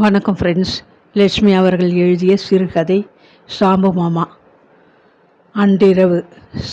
வணக்கம் ஃப்ரெண்ட்ஸ் லட்சுமி அவர்கள் எழுதிய சிறுகதை சாம்பு மாமா. அன்றிரவு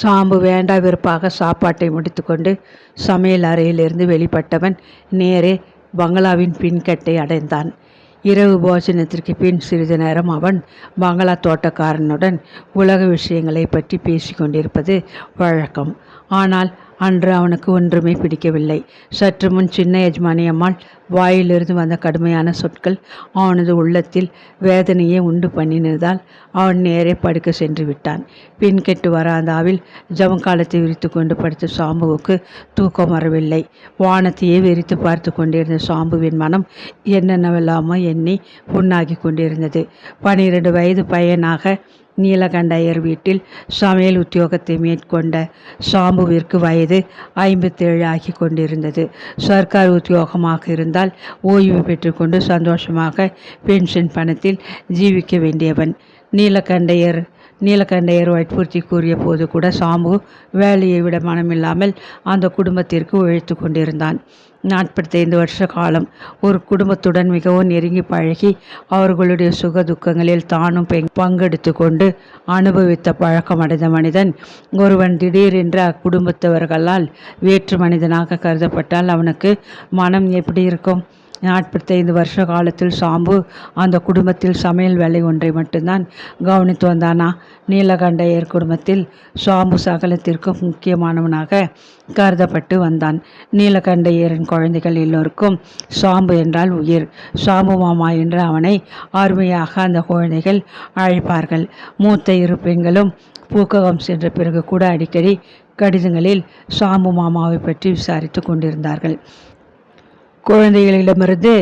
சாம்பு வேண்டா வெறுப்பாக சாப்பாட்டை முடித்துக்கொண்டு சமையல் அறையிலிருந்து வெளிப்பட்டவன் நேரே பங்களாவின் பின்கட்டை அடைந்தான். இரவு போஜனத்திற்கு பின் சிறிது நேரம் அவன் பங்களா தோட்டக்காரனுடன் உலக விஷயங்களை பற்றி பேசிக்கொண்டிருப்பது வழக்கம். ஆனால் அன்று அவனுக்கு ஒன்றுமே பிடிக்கவில்லை. சற்று முன் சின்ன எஜமானி அம்மாள் வாயிலிருந்து வந்த கடுமையான சொற்கள் அவனது உள்ளத்தில் வேதனையை உண்டு பண்ணினதால் அவன் நேரே படுக்க சென்று விட்டான். பின்கெட்டு வராந்தாவில் ஜமக்காலத்தை விரித்து கொண்டு படுத்த சாம்புவுக்கு தூக்கம் வரவில்லை. வானத்தையே விரித்து பார்த்து கொண்டிருந்த சாம்புவின் மனம் என்னென்னவெல்லாமோ எண்ணி புண்ணாகி கொண்டிருந்தது. பனிரெண்டு வயது பையனாக நீலகண்டையர் வீட்டில் சமையல் உத்தியோகத்தை மேற்கொண்ட சாம்புவிற்கு வயது ஐம்பத்தேழு ஆகி கொண்டிருந்தது. சர்க்கார் உத்தியோகமாக இருந்தால் ஓய்வு பெற்றுக்கொண்டு சந்தோஷமாக பென்ஷன் பணத்தில் ஜீவிக்க வேண்டியவன். நீலகண்டையர் நீலகண்டையர் வற்புறுத்தி கூறிய போது கூட சாம்பு வேலையை விட மனமில்லாமல் அந்த குடும்பத்திற்கு உழைத்து கொண்டிருந்தான். நாற்பத்தைந்து வருஷ காலம் ஒரு குடும்பத்துடன் மிகவும் நெருங்கி பழகி அவர்களுடைய சுக துக்கங்களில் தானும் பங்கெடுத்து கொண்டு அனுபவித்த பழக்கமடைந்த மனிதன். ஒருவன் திடீரென்று அக்குடும்பத்தவர்களால் வேற்று மனிதனாக கருதப்பட்டால் அவனுக்கு மனம் எப்படி இருக்கும்? நாற்பத்தைந்து வருஷ காலத்தில் சாம்பு அந்த குடும்பத்தில் சமையல் வேலை ஒன்றை மட்டும்தான் கவனித்து வந்தானா. நீலகண்டையர் குடும்பத்தில் சாம்பு சகலத்திற்கும் முக்கியமானவனாக கருதப்பட்டு வந்தான். நீலகண்டையரின் குழந்தைகள் எல்லோருக்கும் சாம்பு என்றால் உயிர். சாம்பு மாமா என்று அவனை அருமையாக அந்த குழந்தைகள் அழைப்பார்கள். மூத்த இரு பெண்களும் பூக்ககம் சென்ற பிறகு கூட அடிக்கடி கடிதங்களில் சாம்பு மாமாவை பற்றி விசாரித்து கொண்டிருந்தார்கள். குழந்தைகளிடமிருந்து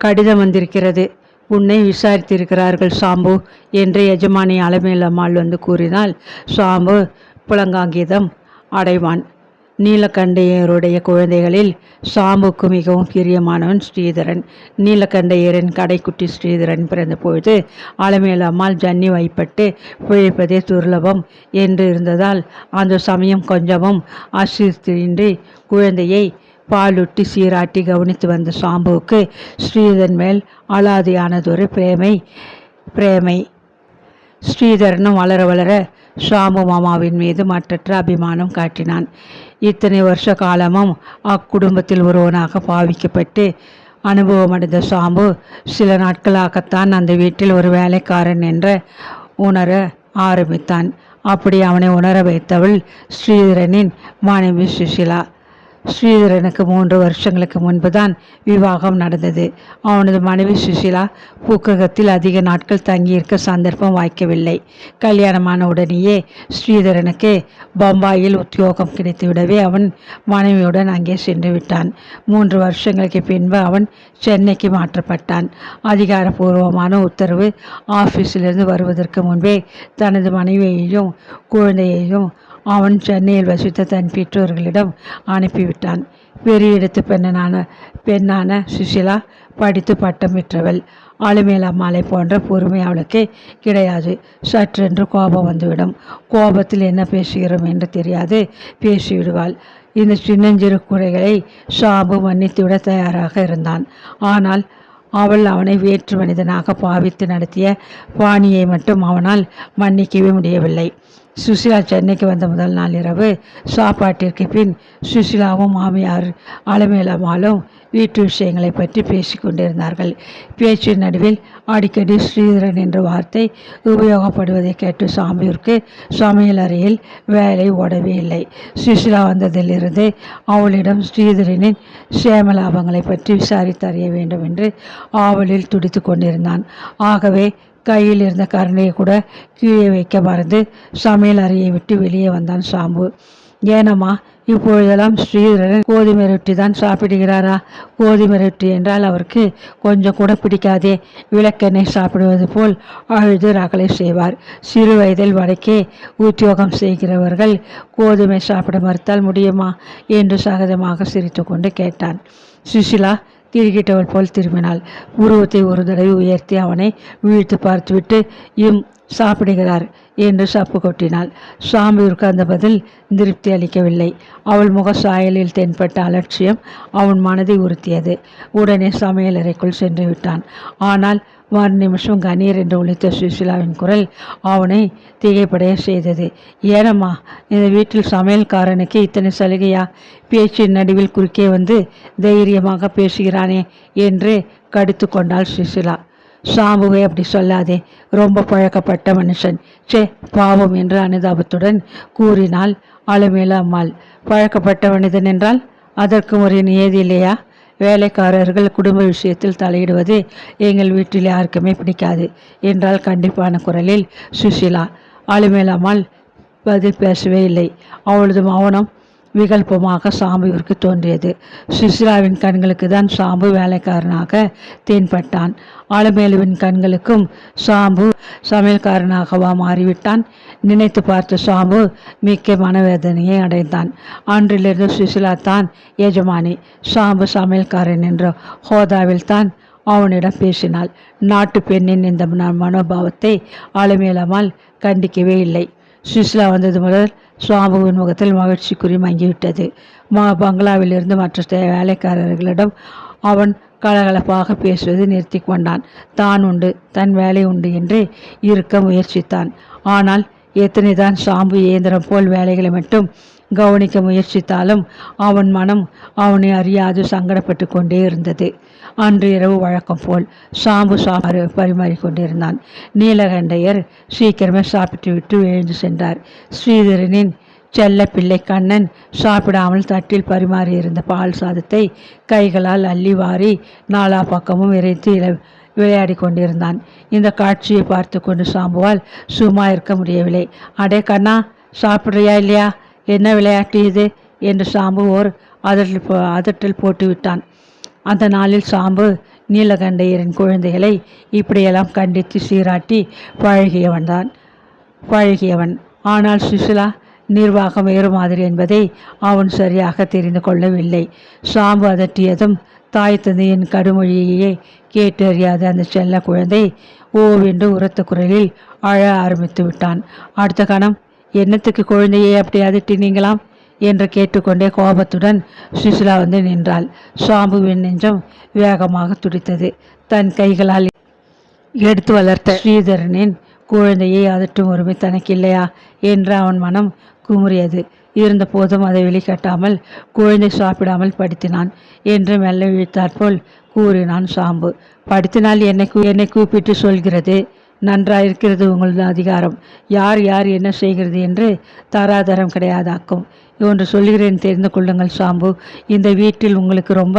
கடிதம் வந்திருக்கிறது. உன்னை விசாரித்திருக்கிறார்கள் சாம்பு என்று எஜமானி அலமேல் அம்மாள் வந்து கூறினால் சாம்பு புலங்காங்கிதம் அடைவான். நீலகண்டையருடைய குழந்தைகளில் சாம்புக்கு மிகவும் பிரியமானவன் ஸ்ரீதரன். நீலகண்டையரின் கடைக்குட்டி ஸ்ரீதரன் பிறந்தபொழுது அலமேல் அம்மாள் ஜன்னி வைப்பட்டு பிழைப்பதே துர்லபம் என்று இருந்ததால் அந்த சமயம் கொஞ்சமும் அசிரின்றி குழந்தையை பாலுட்டி சீராட்டி கவனித்து வந்த சாம்புவுக்கு ஸ்ரீதரன் மேல் அலாதியானதொரு பிரேமை பிரேமை. ஸ்ரீதரனும் வளர வளர ஷாம்பு மாமாவின் மீது மற்றற்ற அபிமானம் காட்டினான். இத்தனை வருஷ காலமும் அக்குடும்பத்தில் ஒருவனாக பாவிக்கப்பட்டு அனுபவமடைந்த சாம்பு சில நாட்களாகத்தான் அந்த வீட்டில் ஒரு வேலைக்காரன் என்ற உணர ஆரம்பித்தான். அப்படி அவனை உணர வைத்தவள் ஸ்ரீதரனின் மனைவி சுஷிலா. ஸ்ரீதரனுக்கு மூன்று வருஷங்களுக்கு முன்புதான் விவாகம் நடந்தது. அவனது மனைவி சுஷிலா பூக்ககத்தில் அதிக நாட்கள் தங்கியிருக்க சந்தர்ப்பம் வாய்க்கவில்லை. கல்யாணமான உடனேயே ஸ்ரீதரனுக்கு பம்பாயில் உத்தியோகம் கிடைத்துவிடவே அவன் மனைவியுடன் அங்கே சென்று விட்டான். மூன்று வருஷங்களுக்கு பின்பு அவன் சென்னைக்கு மாற்றப்பட்டான். அதிகாரப்பூர்வமான உத்தரவு ஆஃபீஸிலிருந்து வருவதற்கு முன்பே தனது மனைவியையும் குழந்தையையும் அவன் சென்னையில் வசித்த தன் பெற்றோர்களிடம் அனுப்பிவிட்டான். பெரிய இடத்து பெண்ணனான பெண்ணான சுஷிலா படித்து பட்டம் பெற்றவள். ஆளுமேலா மாலை போன்ற பொறுமை அவளுக்கு கிடையாது. சற்றென்று கோபம் வந்துவிடும். கோபத்தில் என்ன பேசுகிறோம் என்று தெரியாது. பேசிவிடுவாள். இந்த சின்னஞ்சிறு குறைகளை ஷாபு மன்னித்துவிட தயாராக இருந்தான். ஆனால் அவள் அவனை வேற்று மனிதனாக பாவித்து நடத்திய பாணியை மட்டும் அவனால் மன்னிக்கவே முடியவில்லை. சுசிலா சென்னைக்கு வந்த முதல் நாள் இரவு சாப்பாட்டிற்கு பின் சுசிலாவும் மாமியார் அலமேலம்மாளும் வீட்டு விஷயங்களை பற்றி பேசி கொண்டிருந்தார்கள் பேச்சின் நடுவில் அடிக்கடி ஸ்ரீதரன் என்ற வார்த்தை உபயோகப்படுவதை கேட்டு சாமியூருக்கு சமையல் அறையில் வேலை ஓடவே இல்லை. சுசிலா வந்ததிலிருந்து அவளிடம் ஸ்ரீதரனின் சேமலாபங்களை பற்றி விசாரித்தறிய வேண்டும் என்று ஆவலில் துடித்து கொண்டிருந்தான் ஆகவே கையில் இருந்த கரண்டியை கூட கீழே வைக்க மறந்து சமையல் அறையை விட்டு வெளியே வந்தான் சாம்பு ஏனம்மா இப்பொழுதெல்லாம் ஸ்ரீதரன் கோதுமை ரொட்டி தான் சாப்பிடுகிறாரா? கோதுமை ரொட்டி என்றால் அவருக்கு கொஞ்சம் கூட பிடிக்காதே. விளக்கெண்ணெய் சாப்பிடுவது போல் அழுது ரகலை செய்வார். சிறு வயதில் வடக்கே உத்தியோகம் செய்கிறவர்கள் கோதுமை சாப்பிட மறுத்தால் முடியுமா? என்று சகஜமாக சிரித்து கொண்டு கேட்டான். சுஷிலா திடுக்கிட்டவள் போல் திரும்பினாள். உருவத்தை ஒரு தடவை உயர்த்தி அவனை வீழ்த்து பார்த்துவிட்டு இம் சாப்பிடுகிறார் என்று சப்பு கொட்டினாள். சாம்பிற்கு அந்த பதில் திருப்தி அளிக்கவில்லை. அவள் முக சாயலில் தென்பட்ட அலட்சியம் அவன் மனதை உறுத்தியது. உடனே சமையலறைக்குள் சென்று விட்டான். ஆனால் மறு நிமிஷம் கணீர் என்று ஒழித்த சுசிலாவின் குரல் அவனை திகைப்படைய செய்தது. ஏனம்மா இந்த வீட்டில் சமையல்காரனுக்கு இத்தனை சலுகையா? பேச்சின் நடுவில் குறுக்கே வந்து தைரியமாக பேசுகிறானே என்று கடித்து கொண்டாள் சுசிலா சாம்புவை அப்படி சொல்லாதே. ரொம்ப பழக்கப்பட்ட மனுஷன். சே பாவம் என்று அனுதாபத்துடன் கூறினாள் அலமேல அம்மாள் பழக்கப்பட்ட மனிதன் என்றால் அதற்கு ஒரு நியதி இல்லையா? வேலைக்காரர்கள் குடும்ப விஷயத்தில் தலையிடுவது எங்கள் வீட்டில் யாருக்குமே பிடிக்காது என்றால் கண்டிப்பான குரலில் சுஷிலா அலுமேலம்மாள் பதில் பேசவே இல்லை. அவளது மௌனம் விகல்பமாக சாம்புவிற்கு தோன்றியது. சுசிலாவின் கண்களுக்கு தான் சாம்பு வேலைக்காரனாக தென்பட்டான். ஆலமேலுவின் கண்களுக்கும் சாம்பு சமையல்காரனாகவா மாறிவிட்டான். நினைத்து பார்த்த சாம்பு மிக்க மனவேதனையை அடைந்தான். அன்றிலிருந்து சுசிலா தான் எஜமானி. சாம்பு சமையல்காரன் என்ற ஹோதாவில் தான் அவனிடம் பேசினாள். நாட்டு பெண்ணின் இந்த மனோபாவத்தை ஆளுமேலம்மாள் கண்டிக்கவே இல்லை. சுசிலா வந்தது முதல் சுவாமுவின் முகத்தில் மகிழ்ச்சி குறி மங்கிவிட்டது. மா பங்களாவிலிருந்து மற்ற வேலைக்காரர்களிடம் அவன் கலகலப்பாக பேசுவது நிறுத்தி கொண்டான். தான் உண்டு தன் வேலை உண்டு என்று இருக்க முயற்சித்தான். ஆனால் எத்தனைதான் சாம்பு இயந்திரம் போல் வேலைகளை மட்டும் கவனிக்க முயற்சித்தாலும் அவன் மனம் அவனை அறியாது சங்கடப்பட்டு கொண்டே இருந்தது. அன்று இரவு வழக்கம் போல் சாம்பு சாப்பாடு பரிமாறி கொண்டிருந்தான் நீலகண்டையர் சீக்கிரமே சாப்பிட்டு விட்டு எழுந்து சென்றார். ஸ்ரீதரனின் செல்ல பிள்ளை கண்ணன் சாப்பிடாமல் தட்டில் பரிமாறியிருந்த பால் சாதத்தை கைகளால் அள்ளி வாரி நாலா பக்கமும் இறைத்து விளையாடி கொண்டிருந்தான். இந்த காட்சியை பார்த்து கொண்டு சாம்புவால் சும்மா இருக்க முடியவில்லை. அடே கண்ணா சாப்பிட்றியா இல்லையா? என்ன விளையாட்டு இது? என்று சாம்பு ஓர் அதட்டில் அதட்டில் போட்டு விட்டான் அந்த நாளில் சாம்பு நீலகண்டையரின் குழந்தைகளை இப்படியெல்லாம் கண்டித்து சீராட்டி பழகியவன் தான். பழகியவன். ஆனால் சுசிலா நிர்வாகம் வேறு மாதிரி என்பதை அவன் சரியாக தெரிந்து கொள்ளவில்லை. சாம்பு அதட்டியதும் தாய் தந்தையின் கடுமொழியையே கேட்டறியாத அந்த செல்ல குழந்தை ஓவென்று உரத்த குரலில் அழ ஆரம்பித்து விட்டான். அடுத்த கணம் என்னத்துக்கு குழந்தையை அப்படி அதட்டினீங்களாம்? என்று கேட்டுக்கொண்டே கோபத்துடன் சுசிலா வந்து நின்றாள். சுவாம்புவின் நெஞ்சம் வேகமாக துடித்தது. தன் கைகளால் எடுத்து வளர்த்த ஸ்ரீதரனின் குழந்தையை அதட்டும் உரிமை தனக்கு இல்லையா என்று அவன் மனம் குமுறியது. இருந்த போதும் அதை வெளிக்கட்டாமல் குழந்தை சாப்பிடாமல் படுத்தினான் என்று மெல்ல இழுத்தாற்போல் கூறினான் சாம்பு படுத்தினால் என்னை என்னை கூப்பிட்டு சொல்கிறது? நன்றாயிருக்கிறது உங்களது அதிகாரம். யார் யார் என்ன செய்கிறது என்று தாராதரம் கிடையாதாக்கும். ஒன்று சொல்கிறேன் தெரிந்து கொள்ளுங்கள் சாம்பு. இந்த வீட்டில் உங்களுக்கு ரொம்ப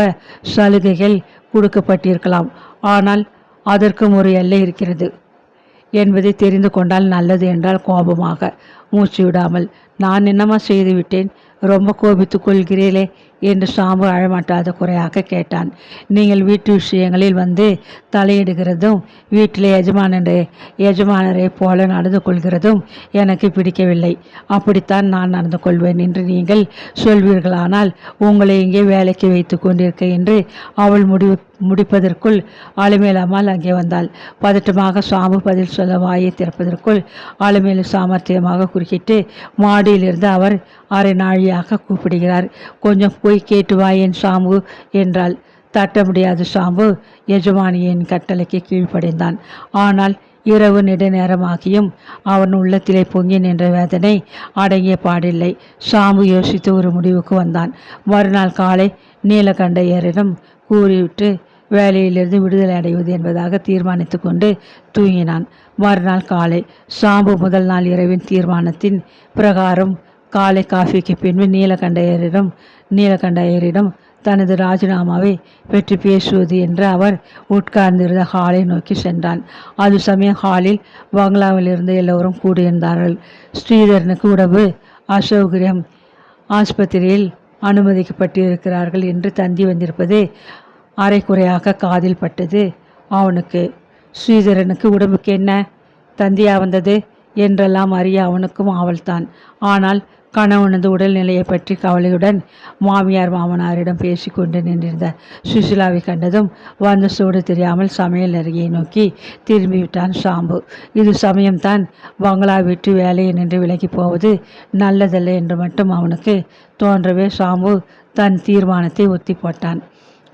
சலுகைகள் கொடுக்கப்பட்டிருக்கலாம். ஆனால் அதற்கும் ஒரு எல்லை இருக்கிறது என்பதை தெரிந்து கொண்டால் நல்லது என்றால் கோபமாக மூச்சு விடாமல். நான் என்னமா செய்து விட்டேன் ரொம்ப கோபித்து கொள்கிறீர்களே. என்று சாம்பு அழமாட்டாத குறையாக கேட்டான். நீங்கள் வீட்டு விஷயங்களில் வந்து தலையிடுகிறதும் வீட்டில் எஜமானரை எஜமானரை போல நடந்து கொள்கிறதும் எனக்கு பிடிக்கவில்லை. அப்படித்தான் நான் நடந்து கொள்வேன் என்று நீங்கள் சொல்வீர்களானால் உங்களை இங்கே வேலைக்கு வைத்து கொண்டிருக்க என்று அவள் முடிவு முடிப்பதற்குள் அலுமேலம்மாள் அங்கே வந்தாள். பதட்டமாக சாம்பு பதில் சொல்ல வாயை திறப்பதற்குள் ஆளுமேலு சாமர்த்தியமாக குறுக்கிட்டு மாடியிலிருந்து அவர் அரை நாழியாக கூப்பிடுகிறார். கொஞ்சம் போய் கேட்டு வா என் சாம்பு என்றாள். தட்ட முடியாது சாம்பு எஜமானியின் கட்டளைக்கு கீழ்ப்படைந்தான். ஆனால் இரவு நெடுநேரமாகியும் அவன் உள்ளத்திலே பொங்கி நின்ற வேதனை அடங்கிய பாடில்லை. சாம்பு யோசித்து ஒரு முடிவுக்கு வந்தான். மறுநாள் காலை நீலகண்டையரிடம் கூறிவிட்டு வேலையிலிருந்து விடுதலை அடைவது என்பதாக தீர்மானித்து கொண்டு தூங்கினான். மறுநாள் காலை சாம்பு முதல் நாள் இரவின் தீர்மானத்தின் பிரகாரம் காலை காஃபிக்கு பின்பு நீலகண்டையரிடம் நீலகண்டையரிடம் தனது ராஜினாமாவை பெற்று பேசுவது என்று அவர் உட்கார்ந்திருந்த ஹாலை நோக்கி சென்றான். அது சமயம் ஹாலில் பங்களாவிலிருந்து எல்லோரும் கூடியிருந்தார்கள். ஸ்ரீதரனுக்கு உடம்பு அசௌகரியம். ஆஸ்பத்திரியில் அனுமதிக்கப்பட்டிருக்கிறார்கள் என்று தந்தி வந்திருப்பது அரைக்குறையாக காதில் பட்டது அவனுக்கு. ஸ்ரீதரனுக்கு உடம்புக்கு என்ன? தந்தியா வந்தது? என்றெல்லாம் அறிய அவனுக்கும் ஆவல்தான். ஆனால் கணவனது உடல்நிலையை பற்றி கவலையுடன் மாமியார் மாமனாரிடம் பேசிக்கொண்டு நின்றிருந்த சுசிலாவை கண்டதும் வந்த சூடு தெரியாமல் சமையல் அருகே நோக்கி திரும்பிவிட்டான் ஷாம்பு. இது சமயம்தான். பங்களா விட்டு வேலையை நின்று விலகி போவது நல்லதல்ல என்று மட்டும் அவனுக்கு தோன்றவே ஷாம்பு தன் தீர்மானத்தை ஒத்தி போட்டான்.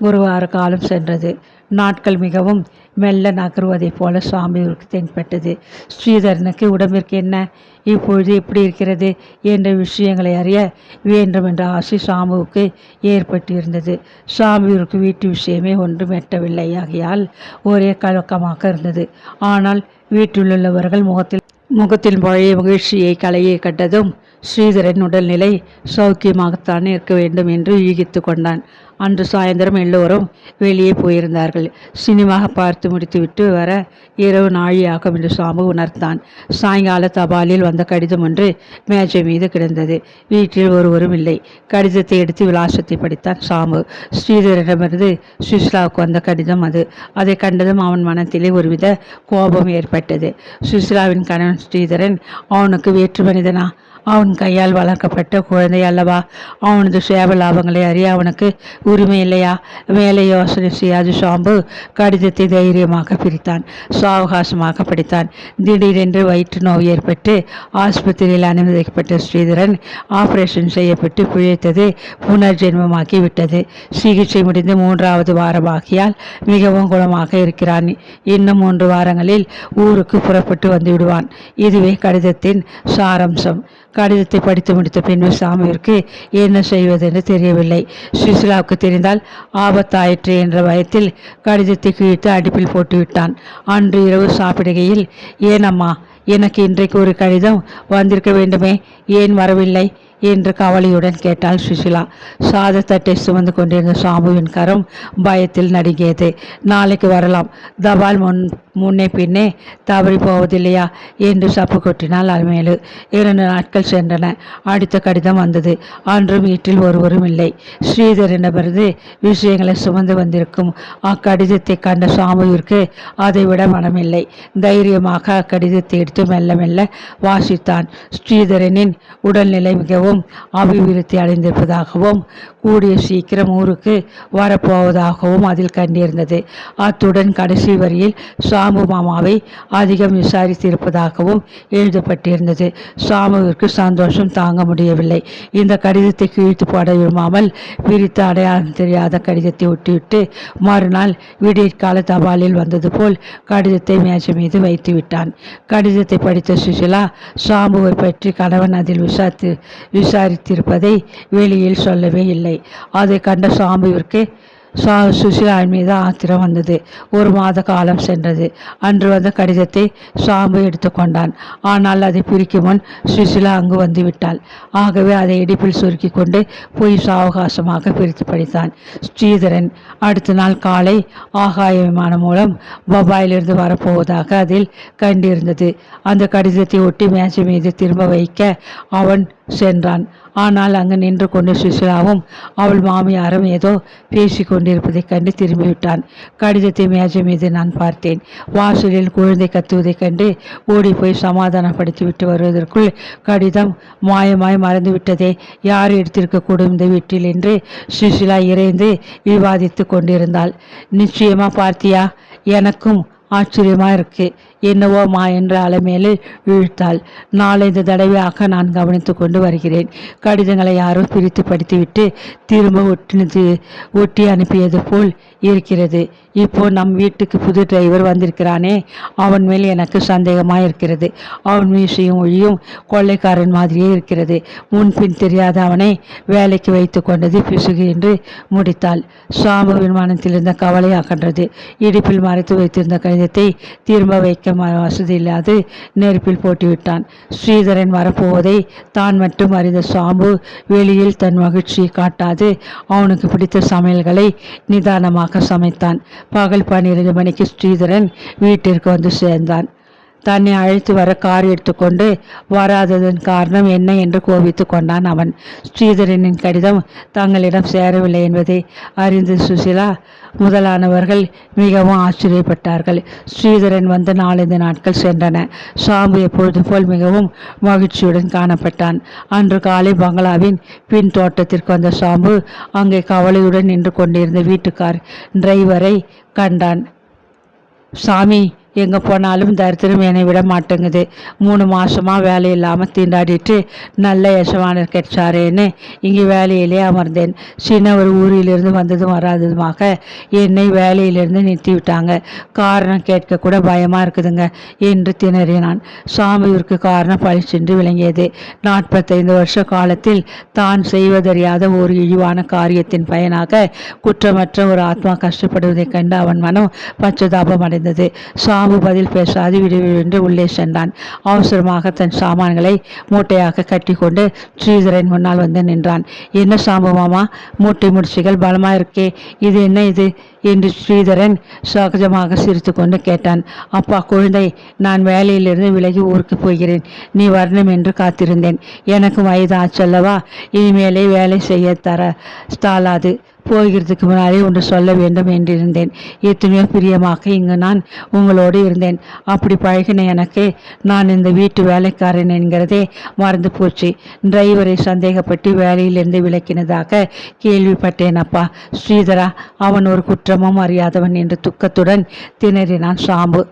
ஒரு வார காலம் சென்றது. நாட்கள் மிகவும் மெல்ல நகருவதைப் போல சாமியூருக்கு தென்பட்டது. ஸ்ரீதரனுக்கு உடம்பிற்கு என்ன இப்பொழுது எப்படி இருக்கிறது என்ற விஷயங்களை அறிய வேண்டும் என்ற ஆசை சாமுவுக்கு ஏற்பட்டிருந்தது. சாமியூருக்கு வீட்டு விஷயமே ஒன்றும் எட்டவில்லை. ஆகையால் ஒரே கலக்கமாக இருந்தது. ஆனால் வீட்டிலுள்ளவர்கள் முகத்தில் முகத்தில் பழைய மகிழ்ச்சியை கலையை கண்டதும் ஸ்ரீதரன் உடல்நிலை சௌக்கியமாகத்தான் இருக்க வேண்டும் என்று யூகித்து கொண்டான். அன்று சாயந்தரம் எல்லோரும் வெளியே போயிருந்தார்கள். சினிமா பார்த்து முடித்துவிட்டு வர இரவு நாழியாகும் என்று சாம்பு உணர்த்தான் சாயங்கால தபாலில் வந்த கடிதம் ஒன்று மேஜை மீது கிடந்தது. வீட்டில் ஒருவரும் இல்லை. கடிதத்தை எடுத்து விலாசத்தை படித்தான் சாம்பு ஸ்ரீதரிடமிருந்து சுஷ்லாவுக்கு வந்த கடிதம் அது. அதை கண்டதும் அவன் மனத்திலே ஒருவித கோபம் ஏற்பட்டது. சுஷ்லாவின் கணவன் ஸ்ரீதரன் அவனுக்கு வேற்று மனிதனா அவன் கையால் வளர்க்கப்பட்ட குழந்தை அல்லவா? அவனது சேவ லாபங்களை அறிய அவனுக்கு உரிமை இல்லையா? மேலே யோசனை செய்யாது ஷாம்பு கடிதத்தை தைரியமாக பிரித்தான். சாவகாசமாக படித்தான். திடீரென்று வயிற்று நோய் ஏற்பட்டு ஆஸ்பத்திரியில் அனுமதிக்கப்பட்ட ஸ்ரீதரன் ஆபரேஷன் செய்யப்பட்டு பிழைத்தது புனர்ஜென்மமாக்கி விட்டது. சிகிச்சை முடிந்து மூன்றாவது வாரமாகியால் மிகவும் குணமாக இருக்கிறான். இன்னும் மூன்று வாரங்களில் ஊருக்கு புறப்பட்டு வந்து விடுவான். இதுவே கடிதத்தின் சாரம்சம். கடிதத்தை படித்து முடித்த பின்பு சாமியிற்கு என்ன செய்வதென்று தெரியவில்லை. சுசிலாவுக்கு தெரிந்தால் ஆபத்தாயிற்று என்ற பயத்தில் கடிதத்தை கிழித்து அடுப்பில் போட்டுவிட்டான். அன்று இரவு சாப்பிடுகையில் ஏனம்மா எனக்கு இன்றைக்கு ஒரு கடிதம் வந்திருக்க வேண்டுமே ஏன் வரவில்லை? என்று கவலையுடன் கேட்டாள் சுசிலா. சாதத்தட்டை சுமந்து கொண்டிருந்த சாம்புவின் கரம் பயத்தில் நடுங்கியது. நாளைக்கு வரலாம். தபால் முன் முன்னே பின்னே தவறி போவதில்லையா? என்று சப்பு கொட்டினாள் அலமேலு இரண்டு நாட்கள் சென்றன. அடுத்த கடிதம் வந்தது. அன்றும் வீட்டில் ஒருவரும் இல்லை. ஸ்ரீதரிடமிருந்து விஷயங்களை சுமந்து வந்திருக்கும் அக்கடிதத்தை கண்ட சாமுவிற்கு அதைவிட மனமில்லை. தைரியமாக அக்கடிதத்தை எடுத்து மெல்ல மெல்ல வாசித்தான். ஸ்ரீதரனின் உடல்நிலை மிகவும் அபிவிருத்தி அடைந்திருப்பதாகவும் கூடிய சீக்கிரம் ஊருக்கு வரப்போவதாகவும் அதில் கண்டிருந்தது. அத்துடன் கடைசி வரியில் சாமு மாமாவை அதிகம் விசாரித்திருப்பதாகவும் எழுதப்பட்டிருந்தது. சாமுவிற்கு சந்தோஷம் தாங்க முடியவில்லை. இந்த கடிதத்தை கிழித்து போட விரும்பாமல் பிரித்து அடையாளம் தெரியாத கடிதத்தை ஒட்டிவிட்டு மறுநாள் விடியற்கால தபாலில் வந்தது போல் கடிதத்தை மேஜை மீது வைத்து விட்டான். கடிதத்தை படித்த சுஷிலா சாம்புவை பற்றி கணவன் அதில் விசாரித்து விசாரித்திருப்பதை வெளியில் சொல்லவே இல்லை. அதை கண்ட சாம்புவிற்கு சா சுஷிலாவின் மீது ஆத்திரம் வந்தது. ஒரு மாத காலம் சென்றது. அன்று வந்த கடிதத்தை சுவாமி எடுத்துக்கொண்டான் ஆனால் அதை பிரிக்கும் முன் சுஷிலா அங்கு வந்துவிட்டாள் ஆகவே அதை இடிப்பில் சுருக்கி கொண்டு போய் சாவகாசமாக பிரித்து படித்தான். ஸ்ரீதரன் அடுத்த நாள் காலை ஆகாய விமானம் மூலம் பபாயிலிருந்து வரப்போவதாக அதில் கண்டிருந்தது. அந்த கடிதத்தை ஒட்டி மேஜை மீது திரும்ப வைக்க அவன் சென்றான். ஆனால் அங்கு நின்று கொண்டு சுசிலாவும் அவள் மாமியாரும் ஏதோ பேசி கொண்டிருப்பதைக் கண்டு திரும்பிவிட்டான். கடிதத்தை மேஜை மீது நான் பார்த்தேன். வாசலில் குழந்தை கத்துவதைக் கண்டு ஓடி போய் சமாதானப்படுத்தி விட்டு வருவதற்குள் கடிதம் மாயமாய் மறந்துவிட்டதே. யார் எடுத்திருக்கக்கூடும் இந்த வீட்டில் என்று சுசிலா இறைந்து விவாதித்து கொண்டிருந்தாள். நிச்சயமா பார்த்தியா எனக்கும் ஆச்சரியமாக இருக்கு. என்னவோமா என்ற அலைமேலு இழுத்தாள். நாலஞ்சு தடவையாக நான் கவனித்து கொண்டு வருகிறேன். கடிதங்களை யாரோ பிரித்து படித்துவிட்டு திரும்ப ஒட்டினது ஒட்டி அனுப்பியது போல் இருக்கிறது. இப்போ நம் வீட்டுக்கு புது டிரைவர் வந்திருக்கிறானே அவன் மேல் எனக்கு சந்தேகமாக இருக்கிறது அவன் மீசையும் ஒழியும் கொள்ளைக்காரன் மாதிரியே இருக்கிறது. முன்பின் தெரியாத அவனை வேலைக்கு வைத்து கொண்டது பிசுகு என்று முடித்தாள். சாம்புவின் மனத்தில் இருந்த கவலை அகன்றது. இடுப்பில் மறைத்து வைத்திருந்த கடிதத்தை திரும்ப வைக்க வசதி இல்லாது நெருப்பில் போட்டுவிட்டான். ஸ்ரீதரன் வரப்போவதை தான் மட்டும் அறிந்த சாம்பு வெளியில் தன் மகிழ்ச்சியை காட்டாது. அவனுக்கு பிடித்த சமையல்களை நிதானமாக சமைத்தான். பகல் பன்னிரண்டு மணிக்கு ஸ்ரீதரன் வீட்டிற்கு வந்து சேர்ந்தான். தன்னை அழைத்து வர கார் எடுத்துக்கொண்டு வராததன் காரணம் என்ன என்று கோபித்து கொண்டான் அவன். ஸ்ரீதரனின் கடிதம் தங்களிடம் சேரவில்லை என்பதை அறிந்து சுசிலா முதலானவர்கள் மிகவும் ஆச்சரியப்பட்டார்கள். ஸ்ரீதரன் வந்து நாலந்து நாட்கள் சென்றன. சாம்பு எப்பொழுது போல் மிகவும் மகிழ்ச்சியுடன் காணப்பட்டான். அன்று காலை பங்களாவின் பின் தோட்டத்திற்கு வந்த சாம்பு அங்கே கவலையுடன் நின்று கொண்டிருந்த வீட்டுக்கார் டிரைவரை கண்டான். சாமி எங்கே போனாலும் தரித்திரம் என்னை விட மாட்டேங்குது. மூணு மாதமாக வேலை இல்லாமல் திண்டாடிட்டு நல்ல யசமானர் கிடைச்சாரேன்னு இங்கே வேலையிலே அமர்ந்தேன். சின்ன ஒரு ஊரிலிருந்து வந்ததும் வராததுமாக என்னை வேலையிலிருந்து நிறுத்தி விட்டாங்க காரணம் கேட்க கூட பயமாக இருக்குதுங்க என்று திணறினான். சாமியூருக்கு காரணம் பழிச்சென்று விளங்கியது. நாற்பத்தைந்து வருஷ காலத்தில் தான் செய்வதறியாத ஒரு இழிவான காரியத்தின் பயனாக குற்றமற்ற ஒரு ஆத்மா கஷ்டப்படுவதைக் கண்டு அவன் மனம் பச்சதாபம் அடைந்தது சா பாம்பு பதில் பேசாது விடுவிடுவென்று உள்ளே சென்றான். அவசரமாக தன் சாமான்களை மூட்டையாக கட்டிக்கொண்டு ஸ்ரீதரன் முன்னால் வந்து நின்றான். என்ன சாம்பு மாமா? மூட்டை முடிச்சுகள் பலமாக இருக்கே. இது என்ன இது? என்று ஸ்ரீதரன் சகஜமாக சிரித்துக்கொண்டு கேட்டான். அப்பா குழந்தை நான் வேலையிலிருந்து விலகி ஊருக்கு போகிறேன். நீ வரணும் என்று காத்திருந்தேன். எனக்கு வயது ஆச்சல்லவா இனிமேலே வேலை செய்ய தர ஸ்டாலாது போகிறதுக்கு முன்னாலே ஒன்று சொல்ல வேண்டும் என்றிருந்தேன். எத்தனையோ பிரியமாக இங்கு நான் உங்களோடு இருந்தேன். அப்படி பழகின எனக்கு நான் இந்த வீட்டு வேலைக்காரன் என்கிறதே மறந்து போச்சு. டிரைவரை சந்தேகப்பட்டு வேலையிலிருந்து விலக்கினதாக கேள்விப்பட்டேன் அப்பா ஸ்ரீதரா அவன் ஒரு குற்றமும் அறியாதவன் என்று துக்கத்துடன் திணறினான் சாம்பு.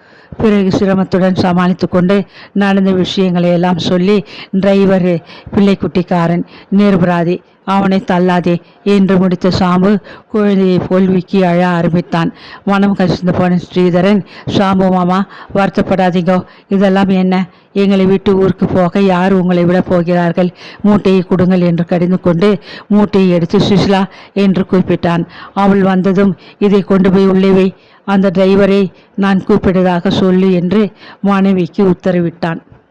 பிறகு சிரமத்துடன் சமாளித்து கொண்டு நடந்த விஷயங்களை எல்லாம் சொல்லி டிரைவர் பிள்ளைக்குட்டிக்காரன் நிர்பராதி அவனை தள்ளாதே என்று முடித்த சாம்பு குழந்தையை போல் விக்கி அழ ஆரம்பித்தான். மனம் கசிந்து போன ஸ்ரீதரன் சாம்பு மாமா வருத்தப்படாதீங்கோ. இதெல்லாம் என்ன? எங்களை விட்டு ஊருக்கு போக யார் உங்களை விட போகிறார்கள்? மூட்டையை கொடுங்கள் என்று கடிந்து கொண்டு மூட்டையை எடுத்து சுஷிலா என்று கூப்பிட்டான் அவள் வந்ததும் இதை கொண்டு போய் உள்ளே வை. அந்த டிரைவரை நான் கூப்பிட்டதாக சொல்லு என்று மனைவிக்கு உத்தரவிட்டான்.